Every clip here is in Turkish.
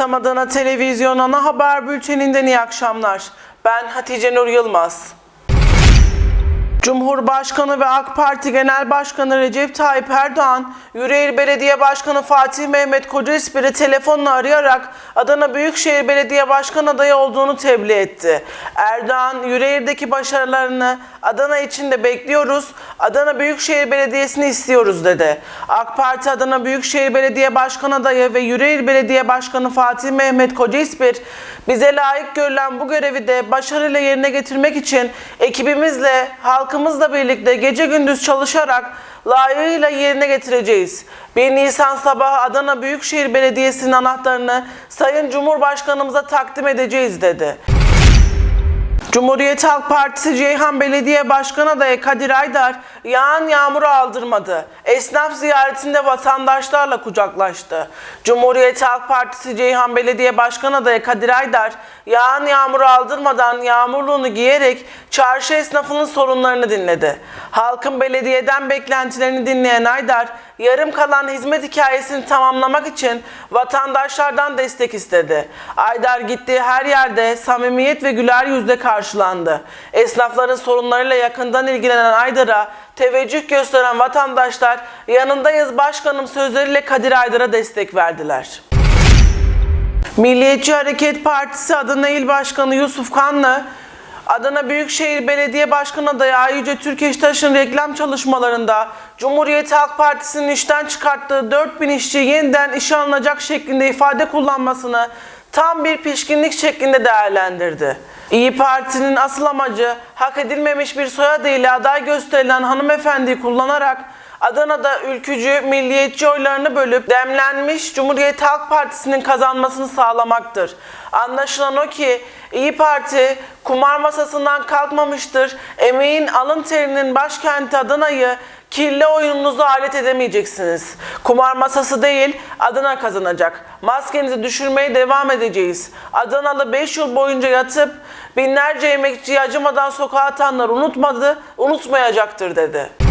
Tam Adana Televizyon Ana Haber Bülteninden iyi akşamlar. Ben Hatice Nur Yılmaz. Cumhurbaşkanı ve AK Parti Genel Başkanı Recep Tayyip Erdoğan, Yüreğir Belediye Başkanı Fatih Mehmet Kocaespir'i telefonla arayarak Adana Büyükşehir Belediye Başkan adayı olduğunu tebliğ etti. Erdoğan, Yüreğir'deki başarılarını Adana için de bekliyoruz, Adana Büyükşehir Belediyesi'ni istiyoruz dedi. AK Parti Adana Büyükşehir Belediye Başkan adayı ve Yüreğir Belediye Başkanı Fatih Mehmet Kocaespir, bize layık görülen bu görevi de başarıyla yerine getirmek için ekibimizle, halkımızla birlikte gece gündüz çalışarak layığıyla yerine getireceğiz. 1 Nisan sabahı Adana Büyükşehir Belediyesi'nin anahtarını Sayın Cumhurbaşkanımıza takdim edeceğiz dedi. Cumhuriyet Halk Partisi Ceyhan Belediye Başkanı adayı Kadir Aydar yağan yağmuru aldırmadı. Esnaf ziyaretinde vatandaşlarla kucaklaştı. Cumhuriyet Halk Partisi Ceyhan Belediye Başkanı adayı Kadir Aydar yağan yağmuru aldırmadan yağmurluğunu giyerek çarşı esnafının sorunlarını dinledi. Halkın belediyeden beklentilerini dinleyen Aydar yarım kalan hizmet hikayesini tamamlamak için vatandaşlardan destek istedi. Aydar gittiği her yerde samimiyet ve güler yüzle karşılandı. Esnafların sorunlarıyla yakından ilgilenen Aydar'a teveccüh gösteren vatandaşlar yanındayız başkanım sözleriyle Kadir Aydar'a destek verdiler. Milliyetçi Hareket Partisi Adana İl Başkanı Yusuf Kanlı, Adana Büyükşehir Belediye Başkanı adayı Ayyüce Türkeştaş'ın reklam çalışmalarında Cumhuriyet Halk Partisi'nin işten çıkarttığı 4000 işçi yeniden işe alınacak şeklinde ifade kullanmasını tam bir pişkinlik şeklinde değerlendirdi. İyi Parti'nin asıl amacı hak edilmemiş bir soyadıyla aday gösterilen hanımefendiyi kullanarak Adana'da ülkücü, milliyetçi oylarını bölüp demlenmiş Cumhuriyet Halk Partisi'nin kazanmasını sağlamaktır. Anlaşılan o ki İyi Parti kumar masasından kalkmamıştır. Emeğin alın terinin başkenti Adana'yı kirli oyununuza alet edemeyeceksiniz. Kumar masası değil, Adana kazanacak. Maskenizi düşürmeye devam edeceğiz. Adanalı 5 yıl boyunca yatıp binlerce emekçiyi acımadan sokağa atanlar unutmadı, unutmayacaktır dedi.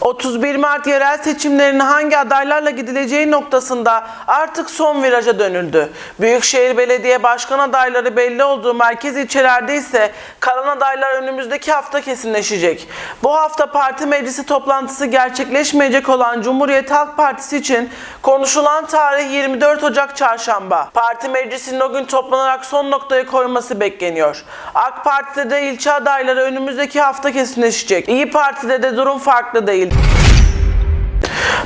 31 Mart yerel seçimlerine hangi adaylarla gidileceği noktasında artık son viraja dönüldü. Büyükşehir Belediye Başkan adayları belli olduğu merkez ilçelerde ise kalan adaylar önümüzdeki hafta kesinleşecek. Bu hafta parti meclisi toplantısı gerçekleşmeyecek olan Cumhuriyet Halk Partisi için konuşulan tarih 24 Ocak Çarşamba. Parti meclisinin o gün toplanarak son noktayı koyması bekleniyor. AK Parti'de de ilçe adayları önümüzdeki hafta kesinleşecek. İyi Parti'de de durum farklı değil.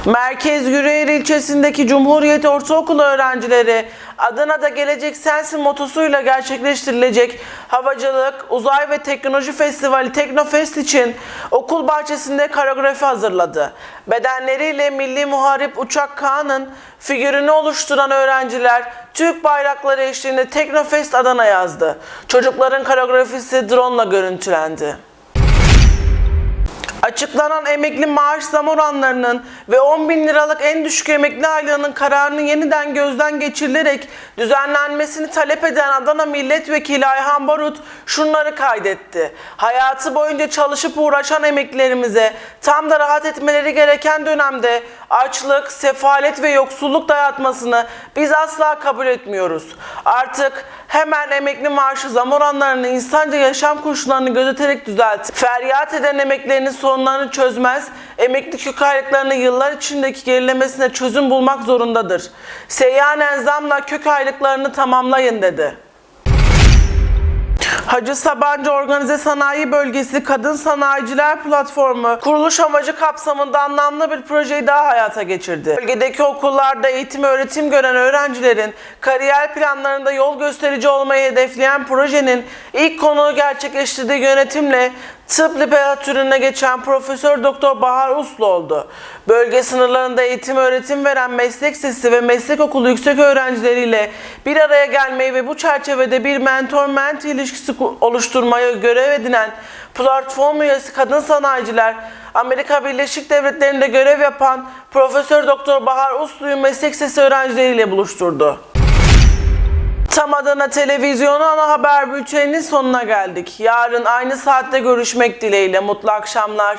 Merkez Yüreğir ilçesindeki Cumhuriyet Ortaokulu öğrencileri Adana'da Gelecek Sensin motosuyla gerçekleştirilecek Havacılık, Uzay ve Teknoloji Festivali Teknofest için okul bahçesinde koreografi hazırladı. Bedenleriyle Milli Muharip Uçak Kaan'ın figürünü oluşturan öğrenciler Türk bayrakları eşliğinde Teknofest Adana yazdı. Çocukların koreografisi drone ile görüntülendi. Açıklanan emekli maaş zam oranlarının ve 10 bin liralık en düşük emekli aylığının kararının yeniden gözden geçirilerek düzenlenmesini talep eden Adana Milletvekili Ayhan Barut şunları kaydetti. Hayatı boyunca çalışıp uğraşan emeklilerimize tam da rahat etmeleri gereken dönemde açlık, sefalet ve yoksulluk dayatmasını biz asla kabul etmiyoruz. Artık hemen emekli maaşı zam oranlarını insanca yaşam koşullarını gözeterek düzelt. Feryat eden emeklilerin sorunlarını çözmez, emekli kök aylıklarını yıllar içindeki gerilemesine çözüm bulmak zorundadır. Seyyanen zamla kök aylıklarını tamamlayın dedi. Hacı Sabancı Organize Sanayi Bölgesi Kadın Sanayiciler Platformu kuruluş amacı kapsamında anlamlı bir projeyi daha hayata geçirdi. Bölgedeki okullarda eğitim öğretim gören öğrencilerin kariyer planlarında yol gösterici olmayı hedefleyen projenin ilk konuğu gerçekleştirdiği yönetimle tıp literatürüne geçen Profesör Doktor Bahar Uslu oldu. Bölge sınırlarında eğitim öğretim veren meslek sesi ve meslek okulu yüksek öğrencileriyle bir araya gelmeyi ve bu çerçevede bir mentor-mentee ilişkisi oluşturmayı görev edinen platform üyesi kadın sanayiciler Amerika Birleşik Devletleri'nde görev yapan Profesör Doktor Bahar Uslu'yu meslek sesi öğrencileriyle buluşturdu. Tam Adana Televizyonu ana haber bülteninin sonuna geldik. Yarın aynı saatte görüşmek dileğiyle. Mutlu akşamlar.